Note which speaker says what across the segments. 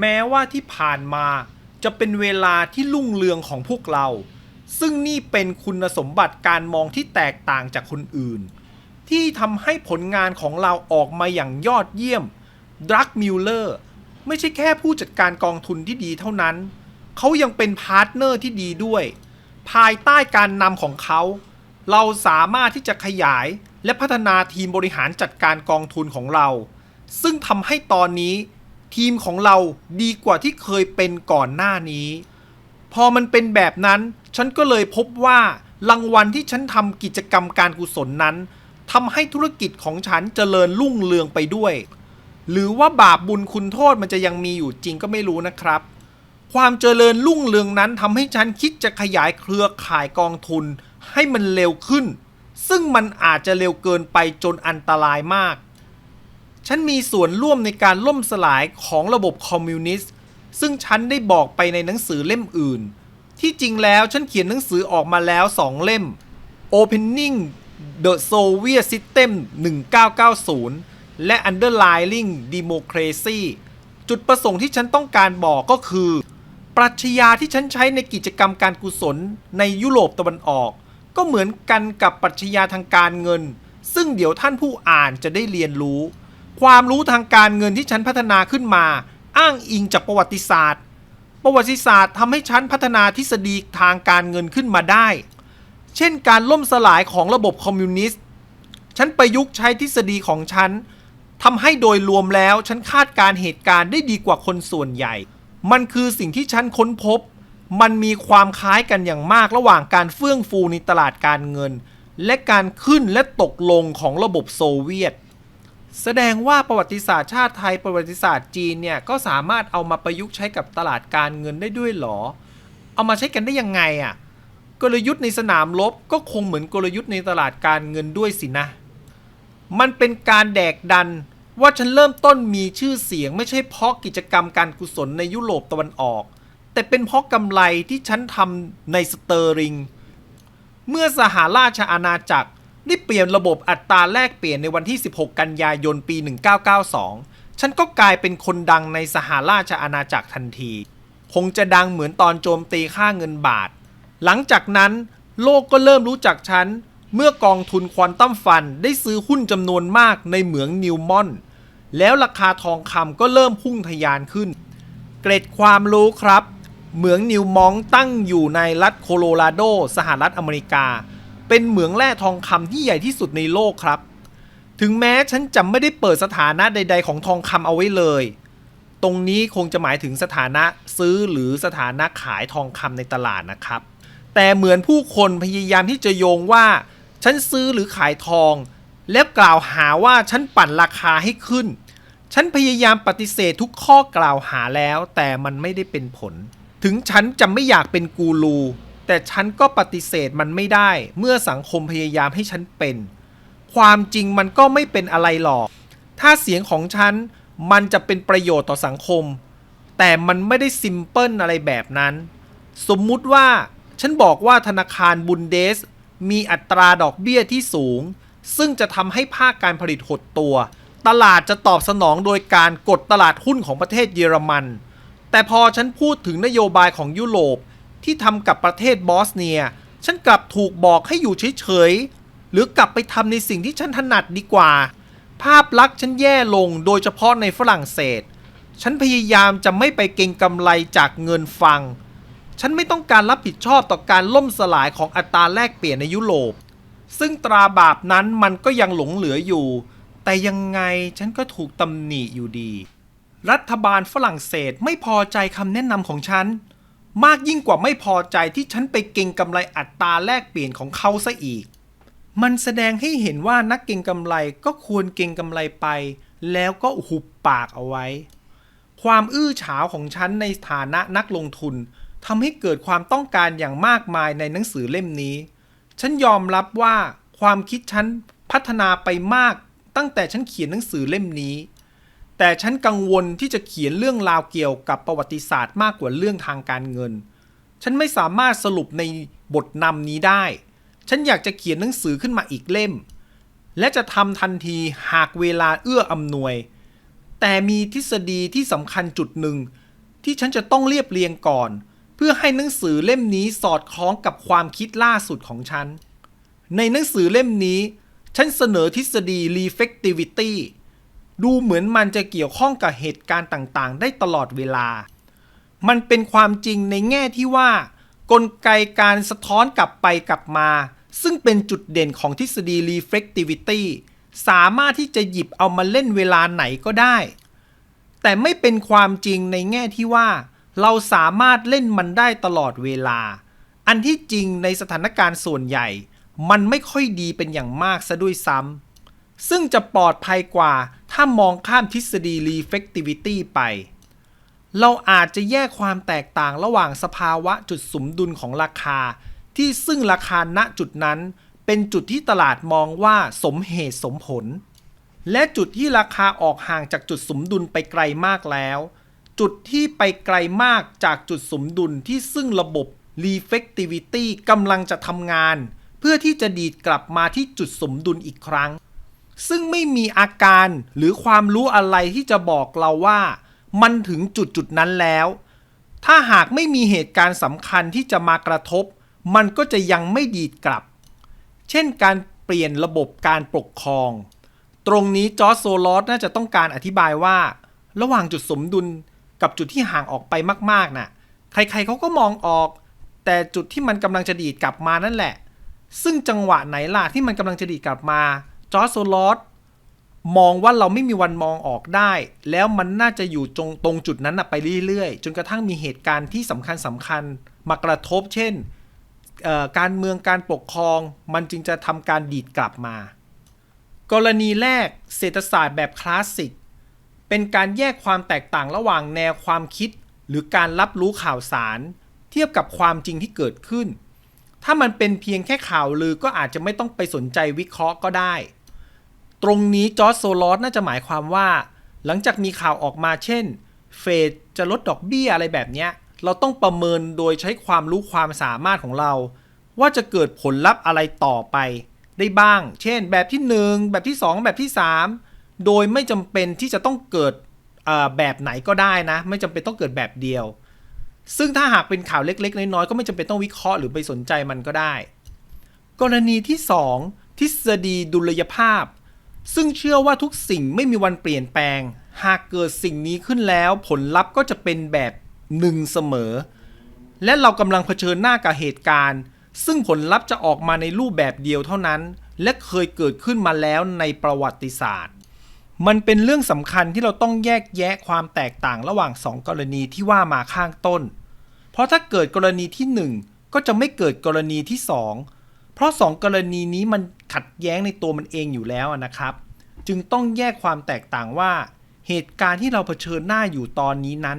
Speaker 1: แม้ว่าที่ผ่านมาจะเป็นเวลาที่รุ่งเรืองของพวกเรา ซึ่งนี่เป็นคุณสมบัติการมองที่แตกต่างจากคนอื่น ที่ทำให้ผลงานของเราออกมาอย่างยอดเยี่ยมดรักมิลเลอร์ไม่ใช่แค่ผู้จัดการกองทุนที่ดีเท่านั้น เขายังเป็นพาร์ทเนอร์ที่ดีด้วย ภายใต้การนำของเขา เราสามารถที่จะขยายและพัฒนาทีมบริหารจัดการกองทุนของเรา ซึ่งทำให้ตอนนี้ ทีมของเราดีกว่าที่เคยเป็นก่อนหน้านี้ พอมันเป็นแบบนั้น ฉันก็เลยพบว่ารางวัลที่ฉันทำกิจกรรมการกุศลนั้นทำให้ธุรกิจของฉันเจริญรุ่งเรืองไปด้วย หรือว่าบาปบุญคุณโทษมันจะยังมีอยู่จริงก็ไม่รู้นะครับ ความเจริญรุ่งเรืองนั้นทำให้ฉันคิดจะขยายเครือข่ายกองทุนให้มันเร็วขึ้น ซึ่งมันอาจจะเร็วเกินไปจนอันตรายมาก ฉันมีส่วนร่วมในการล่มสลายของระบบคอมมิวนิสต์ ซึ่งฉันได้บอกไปในหนังสือเล่มอื่น ที่จริงแล้วฉันเขียนหนังสือออกมาแล้ว2เล่ม Opening the Soviet System 1990 และ Underlying Democracy จุดประสงค์ที่ฉันต้องการบอกก็คือ ปรัชญาที่ฉันใช้ในกิจกรรมการกุศลในยุโรปตะวันออก ก็เหมือนกันกับปรัชญาทางการเงิน ซึ่งเดี๋ยวท่านผู้อ่านจะได้เรียนรู้ ความรู้ทางการเงินที่ฉันพัฒนาขึ้นมา อ้างอิงจากประวัติศาสตร์ ประวัติศาสตร์ทำให้ฉันพัฒนาทฤษฎีทางการเงินขึ้นมาได้ เช่นการล่มสลายของระบบคอมมิวนิสต์ ฉันประยุกต์ใช้ทฤษฎีของฉันทำให้โดยรวมแล้วฉันคาดการณ์เหตุการณ์ได้ดีกว่าคนส่วนใหญ่ มันคือสิ่งที่ฉันค้นพบ มันมีความคล้ายกันอย่างมากระหว่างการเฟื่องฟูในตลาดการเงิน และการขึ้นและตกลงของระบบโซเวียต แสดงว่าประวัติศาสตร์ชาติไทยประวัติศาสตร์จีนเนี่ยก็สามารถเอามาประยุกต์ใช้กับตลาดการเงินได้ด้วยหรอ เอามาใช้กันได้ยังไงอะ่ะกลยุทธ์ในสนามรบก็คงเหมือนกลยุทธ์ในตลาดการเงินด้วยสินะ มันเป็นการแดกดันว่าฉันเริ่มต้นมีชื่อเสียงไม่ใช่เพราะกิจกรรมการกุศลในยุโรปตะวันออก แต่เป็นเพราะกำไรที่ฉันทำในสเตอร์ริง เมื่อสหราชอาณาจักร ได้เปลี่ยนระบบอัตราแลกเปลี่ยนในวันที่ 16 กันยายนปี 1992 ฉันก็กลายเป็นคนดังในสหราชอาณาจักรทันที คงจะดังเหมือนตอนโจมตีค่าเงินบาท หลังจากนั้นโลกก็เริ่มรู้จักฉัน เมื่อกองทุนควอนตัมฟันได้ซื้อหุ้นจำนวนมากในเหมืองนิวมอน แล้วราคาทองคำก็เริ่มพุ่งทะยานขึ้น เกร็ดความรู้ครับ เหมืองนิวมองตั้งอยู่ในรัฐโคโลราโด สหรัฐอเมริกา เป็นเหมืองแร่ทองคำที่ใหญ่ที่สุดในโลกครับ ถึงแม้ฉันจะไม่ได้เปิดสถานะใด ๆ ของทองคำเอาไว้เลย ตรงนี้คงจะหมายถึงสถานะซื้อหรือสถานะขายทองคำในตลาดนะครับ แต่เหมือนผู้คนพยายามที่จะโยงว่า ฉันซื้อหรือขายทอง แล้วกล่าวหาว่าฉันปั่นราคาให้ขึ้น ฉันพยายามปฏิเสธทุกข้อกล่าวหาแล้ว แต่มันไม่ได้เป็นผล ถึงฉันจะไม่อยากเป็นกูรู แต่ฉันก็ปฏิเสธมันไม่ได้ เมื่อสังคมพยายามให้ฉันเป็น ความจริงมันก็ไม่เป็นอะไรหรอก ถ้าเสียงของฉันมันจะเป็นประโยชน์ต่อสังคม แต่มันไม่ได้ซิมเพิลอะไรแบบนั้น สมมุติว่าฉันบอกว่าธนาคารบุนเดส มีอัตราดอกเบี้ยที่สูง ซึ่งจะทำให้ภาคการผลิตหดตัว ตลาดจะตอบสนองโดยการกดตลาดหุ้นของประเทศเยอรมัน แต่พอฉันพูดถึงนโยบายของยุโรป ที่ทำกับประเทศบอสเนีย ฉันกลับถูกบอกให้อยู่เฉยๆ หรือกลับไปทำในสิ่งที่ฉันถนัดดีกว่า ภาพลักษณ์ฉันแย่ลงโดยเฉพาะในฝรั่งเศส ฉันพยายามจะไม่ไปเก็งกำไรจากเงินฟัง ฉันไม่ต้องการรับผิดชอบต่อการล่มสลายของอัตราแลกเปลี่ยนในยุโรป ซึ่งตราบาปนั้นมันก็ยังหลงเหลืออยู่ แต่ยังไงฉันก็ถูกตำหนิอยู่ดี รัฐบาลฝรั่งเศสไม่พอใจคำแนะนำของฉัน มากยิ่งกว่าไม่พอใจที่ฉันไปเก็งกำไรอัตราแลกเปลี่ยนของเขาซะอีก มันแสดงให้เห็นว่านักเก็งกำไรก็ควรเก็งกำไรไป แล้วก็หุบปากเอาไว้ ความอื้อฉาวของฉันในฐานะนักลงทุนทำให้เกิดความต้องการอย่างมากมายในหนังสือเล่มนี้ ฉันยอมรับว่าความคิดฉันพัฒนาไปมากตั้งแต่ฉันเขียนหนังสือเล่มนี้ แต่ฉันกังวลที่จะเขียนเรื่องราวเกี่ยวกับประวัติศาสตร์มากกว่าเรื่องทางการเงิน ฉันไม่สามารถสรุปในบทนำนี้ได้ ฉันอยากจะเขียนหนังสือขึ้นมาอีกเล่ม และจะทำทันทีหากเวลาเอื้ออำนวย แต่มีทฤษฎีที่สำคัญจุดหนึ่ง ที่ฉันจะต้องเรียบเรียงก่อน เพื่อให้หนังสือเล่มนี้สอดคล้องกับความคิดล่าสุดของฉัน ในหนังสือเล่มนี้ ฉันเสนอทฤษฎี reflectivity ดูเหมือนมันจะเกี่ยวข้องกับเหตุการณ์ต่างๆ ได้ตลอดเวลา มันเป็นความจริงในแง่ที่ว่า กลไกการสะท้อนกลับไปกลับมา ซึ่งเป็นจุดเด่นของทฤษฎี reflectivity สามารถที่จะหยิบเอามาเล่นเวลาไหนก็ได้ แต่ไม่เป็นความจริงในแง่ที่ว่า เราสามารถเล่นมันได้ตลอดเวลา อันที่จริงในสถานการณ์ส่วนใหญ่ มันไม่ค่อยดีเป็นอย่างมากซะด้วยซ้ำซึ่งจะปลอดภัยกว่า ถ้ามองข้ามทฤษฎี reflectivity ไป เราอาจจะแยกความแตกต่างระหว่างสภาวะจุดสมดุลของราคา ที่ซึ่งราคาณจุดนั้น เป็นจุดที่ตลาดมองว่าสมเหตุสมผล และจุดที่ราคาออกห่างจากจุดสมดุลไปไกลมากแล้ว จุดที่ไปไกลมากจากจุดสมดุลที่ซึ่งระบบ reflectivity กำลังจะทำงาน เพื่อที่จะดีดกลับมาที่จุดสมดุลอีกครั้ง ซึ่งไม่มีอาการหรือความรู้อะไรที่จะบอกเราว่า มันถึงจุดจุดนั้นแล้ว ถ้าหากไม่มีเหตุการณ์สำคัญที่จะมากระทบ มันก็จะยังไม่ดีดกลับ เช่นการเปลี่ยนระบบการปกครอง ตรงนี้จอร์จโซลอสน่าจะต้องการอธิบายว่า ระหว่างจุดสมดุลกับจุดที่ห่างออกไปมากๆน่ะ ใครๆเขาก็มองออก แต่จุดที่มันกำลังจะดีดกลับมานั่นแหละ ซึ่งจังหวะไหนล่ะที่มันกำลังจะดีดกลับมา จอร์จโซลอสมองว่าเราไม่มีวันมองออกได้ แล้วมันน่าจะอยู่ตรงตรงจุดนั้นไปเรื่อยๆ จนกระทั่งมีเหตุการณ์ที่สำคัญสำคัญมากระทบ เช่นการเมืองการปกครองมันจึงจะทำการดีดกลับมา กรณีแรกเศรษฐศาสตร์แบบคลาสสิก เป็นการแยกความแตกต่างระหว่างแนวความคิด หรือการรับรู้ข่าวสาร เทียบกับความจริงที่เกิดขึ้น ถ้ามันเป็นเพียงแค่ข่าวลือก็อาจจะไม่ต้องไปสนใจวิเคราะห์ก็ได้ ตรงนี้จอร์จโซลอสน่าจะหมายความว่า หลังจากมีข่าวออกมาเช่น เฟดจะลดดอกเบี้ยอะไรแบบเนี้ย เราต้องประเมินโดยใช้ความรู้ความสามารถของเรา ว่าจะเกิดผลลัพธ์อะไรต่อไป ได้บ้าง เช่น แบบที่ 1 แบบที่ 2 แบบที่ 3 โดยไม่จำเป็นที่จะต้องเกิดแบบไหนก็ได้นะ ไม่จำเป็นต้องเกิดแบบเดียว ซึ่งถ้าหากเป็นข่าวเล็กๆ น้อยๆ ก็ไม่จำเป็นต้องวิเคราะห์หรือไปสนใจมันก็ได้ กรณีที่ 2 ทฤษฎีดุลยภาพ ซึ่งเชื่อว่าทุกสิ่งไม่มีวันเปลี่ยนแปลง หากเกิดสิ่งนี้ขึ้นแล้ว ผลลัพธ์ก็จะเป็นแบบหนึ่งเสมอ และเรากำลังเผชิญหน้ากับเหตุการณ์ ซึ่งผลลัพธ์จะออกมาในรูปแบบเดียวเท่านั้น และเคยเกิดขึ้นมาแล้วในประวัติศาสตร์ มันเป็นเรื่องสำคัญที่เราต้องแยกแยะความแตกต่างระหว่างสองกรณีที่ว่ามาข้างต้น เพราะถ้าเกิดกรณีที่หนึ่งก็จะไม่เกิดกรณีที่สอง เพราะสองกรณีนี้มันขัดแย้งในตัวมันเองอยู่แล้วนะครับ จึงต้องแยกความแตกต่างว่า เหตุการณ์ที่เราเผชิญหน้าอยู่ตอนนี้นั้น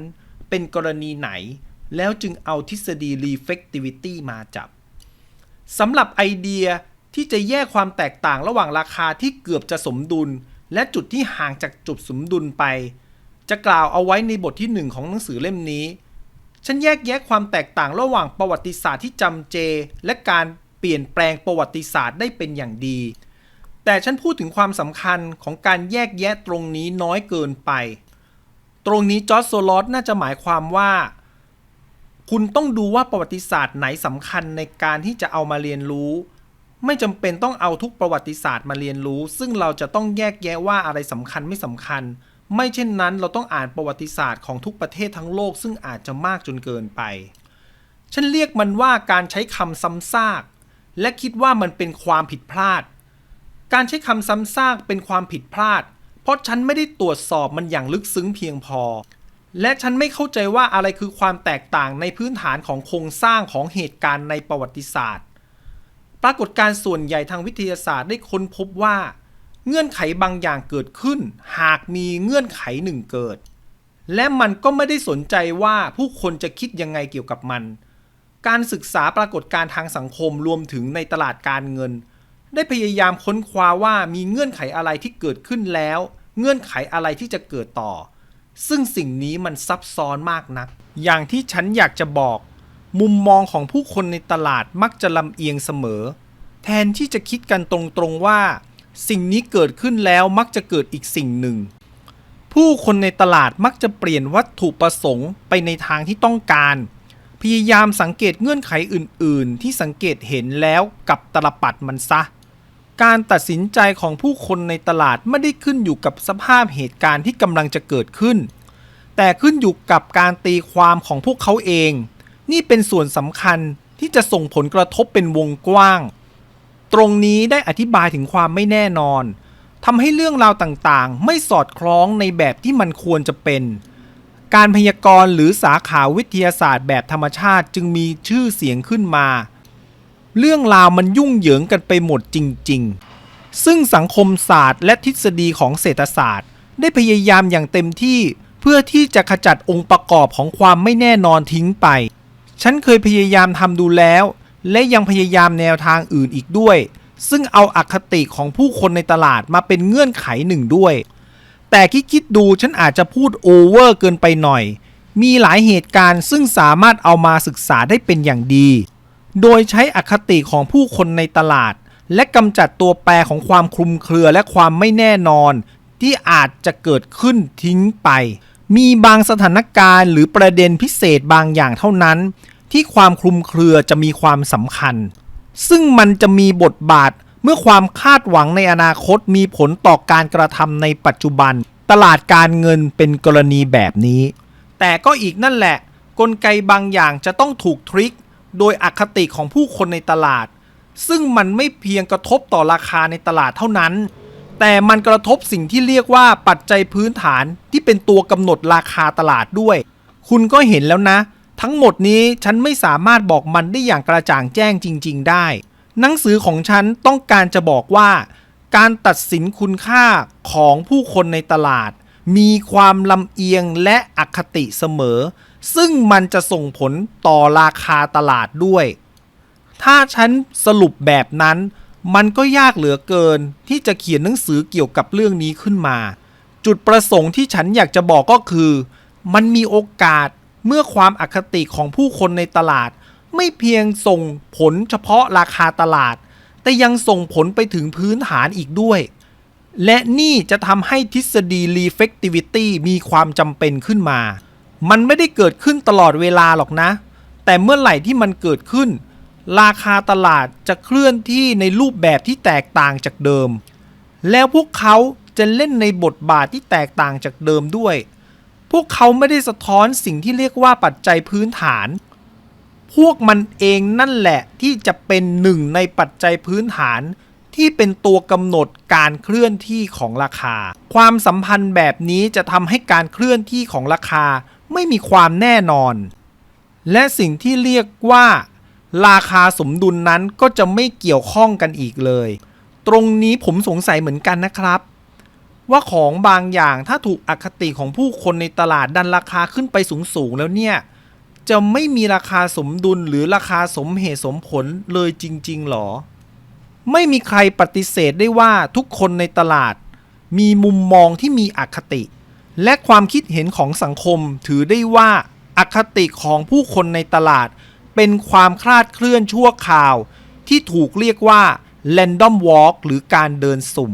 Speaker 1: เป็นกรณีไหน แล้วจึงเอาทฤษฎี reflectivity มาจับสำหรับไอเดียที่จะแยกความแตกต่างระหว่างราคาที่เกือบจะสมดุล และจุดที่ห่างจากจุดสมดุลไป จะกล่าวเอาไว้ในบทที่ 1 ของหนังสือเล่มนี้ ฉันแยกแยะความแตกต่างระหว่างประวัติศาสตร์ที่จำเจ และการ ปลี่ยนแปลงประวัติศาสตร์ได้เป็นอย่างดี แต่ฉันพูดถึงความสำคัญของการแยกแยะตรงนี้น้อยเกินไป ตรงนี้จอร์จโซลอสน่าจะหมายความว่า คุณต้องดูว่าประวัติศาสตร์ไหนสำคัญในการที่จะเอามาเรียนรู้ ไม่จำเป็นต้องเอาทุกประวัติศาสตร์มาเรียนรู้ ซึ่งเราจะต้องแยกแยะว่าอะไรสำคัญไม่สำคัญ ไม่เช่นนั้นเราต้องอ่านประวัติศาสตร์ของทุกประเทศทั้งโลก ซึ่งอาจจะมากจนเกินไป ฉันเรียกมันว่าการใช้คำซ้ำซาก และคิดว่ามันเป็นความผิดพลาด การใช้คำซ้ำซากเป็นความผิดพลาด เพราะฉันไม่ได้ตรวจสอบมันอย่างลึกซึ้งเพียงพอ และฉันไม่เข้าใจว่าอะไรคือความแตกต่างในพื้นฐานของโครงสร้างของเหตุการณ์ในประวัติศาสตร์ ปรากฏการ์ส่วนใหญ่ทางวิทยาศาสตร์ได้ค้นพบว่า เงื่อนไขบางอย่างเกิดขึ้น หากมีเงื่อนไขหนึ่งเกิด และมันก็ไม่ได้สนใจว่าผู้คนจะคิดยังไงเกี่ยวกับมัน การศึกษาปรากฏการทางสังคมรวมถึงในตลาดการเงิน ได้พยายามค้นคว้าว่ามีเงื่อนไขอะไรที่เกิดขึ้นแล้ว เงื่อนไขอะไรที่จะเกิดต่อ ซึ่งสิ่งนี้มันซับซ้อนมากนัก อย่างที่ฉันอยากจะบอก มุมมองของผู้คนในตลาดมักจะลำเอียงเสมอ แทนที่จะคิดกันตรงๆว่า สิ่งนี้เกิดขึ้นแล้วมักจะเกิดอีกสิ่งหนึ่ง ผู้คนในตลาดมักจะเปลี่ยนวัตถุประสงค์ไปในทางที่ต้องการ พยายามสังเกตเงื่อนไขอื่น ๆ ที่สังเกตเห็นแล้วกับตลปัดมันซะ การตัดสินใจของผู้คนในตลาดไม่ได้ขึ้นอยู่กับสภาพเหตุการณ์ที่กำลังจะเกิดขึ้น แต่ขึ้นอยู่กับการตีความของพวกเขาเอง นี่เป็นส่วนสำคัญที่จะส่งผลกระทบเป็นวงกว้าง ตรงนี้ได้อธิบายถึงความไม่แน่นอนทำให้เรื่องราวต่างๆ ไม่สอดคล้องในแบบที่มันควรจะเป็น การพยากรณ์หรือสาขาวิทยาศาสตร์แบบธรรมชาติจึงมีชื่อเสียงขึ้นมา เรื่องราวมันยุ่งเหยิงกันไปหมดจริง ๆ ซึ่งสังคมศาสตร์และทฤษฎีของเศรษฐศาสตร์ ได้พยายามอย่างเต็มที่เพื่อที่จะขจัดองค์ประกอบของความไม่แน่นอนทิ้งไป ฉันเคยพยายามทำดูแล้ว และยังพยายามแนวทางอื่นอีกด้วย ซึ่งเอาอาคติของผู้คนในตลาดมาเป็นเงื่อนไขหนึ่งด้วย แต่คิดคิดดูฉันอาจจะพูดโอเวอร์เกินไปหน่อย มีหลายเหตุการณ์ซึ่งสามารถเอามาศึกษาได้เป็นอย่างดี โดยใช้อคติของผู้คนในตลาด และกำจัดตัวแปรของความคลุมเครือและความไม่แน่นอน ที่อาจจะเกิดขึ้นทิ้งไป มีบางสถานการณ์หรือประเด็นพิเศษบางอย่างเท่านั้น ที่ความคลุมเครือจะมีความสำคัญ ซึ่งมันจะมีบทบาท เมื่อความคาดหวังในอนาคตมีผลต่อการกระทำในปัจจุบัน ตลาดการเงินเป็นกรณีแบบนี้ แต่ก็อีกนั่นแหละ กลไกบางอย่างจะต้องถูกทริคโดยอคติของผู้คนในตลาด ซึ่งมันไม่เพียงกระทบต่อราคาในตลาดเท่านั้น แต่มันกระทบสิ่งที่เรียกว่าปัจจัยพื้นฐานที่เป็นตัวกำหนดราคาตลาดด้วย คุณก็เห็นแล้วนะ ทั้งหมดนี้ฉันไม่สามารถบอกมันได้อย่างกระจ่างแจ้งจริง ๆ ได้ หนังสือของฉันต้องการจะบอกว่า การตัดสินคุณค่าของผู้คนในตลาด มีความลำเอียงและอคติเสมอ ซึ่งมันจะส่งผลต่อราคาตลาดด้วย ถ้าฉันสรุปแบบนั้น มันก็ยากเหลือเกินที่จะเขียนหนังสือเกี่ยวกับเรื่องนี้ขึ้นมา จุดประสงค์ที่ฉันอยากจะบอกก็คือ มันมีโอกาสเมื่อความอคติของผู้คนในตลาด ไม่เพียงส่งผลเฉพาะราคาตลาด แต่ยังส่งผลไปถึงพื้นฐานอีกด้วย และนี่จะทำให้ทฤษฎี reflectivity มีความจำเป็นขึ้นมา มันไม่ได้เกิดขึ้นตลอดเวลาหรอกนะ แต่เมื่อไหร่ที่มันเกิดขึ้น ราคาตลาดจะเคลื่อนที่ในรูปแบบที่แตกต่างจากเดิม แล้วพวกเขาจะเล่นในบทบาทที่แตกต่างจากเดิมด้วย พวกเขาไม่ได้สะท้อนสิ่งที่เรียกว่าปัจจัยพื้นฐาน พวกมันเองนั่นแหละที่จะเป็นหนึ่งในปัจจัยพื้นฐานที่เป็นตัวกำหนดการเคลื่อนที่ของราคา ความสัมพันธ์แบบนี้จะทำให้การเคลื่อนที่ของราคาไม่มีความแน่นอน และสิ่งที่เรียกว่า ราคาสมดุลนั้นก็จะไม่เกี่ยวข้องกันอีกเลย ตรงนี้ผมสงสัยเหมือนกันนะครับ ว่าของบางอย่างถ้าถูกอคติของผู้คนในตลาดดันราคาขึ้นไปสูงๆแล้วเนี่ย จะไม่มีราคาสมดุลหรือราคาสมเหตุสมผลเลยจริง ๆ หรอ ไม่มีใครปฏิเสธได้ว่าทุกคนในตลาด มีมุมมองที่มีอคติ และความคิดเห็นของสังคมถือได้ว่าอคติของผู้คนในตลาด เป็นความคลาดเคลื่อนชั่วคราว ที่ถูกเรียกว่า random walk หรือการเดินสุ่ม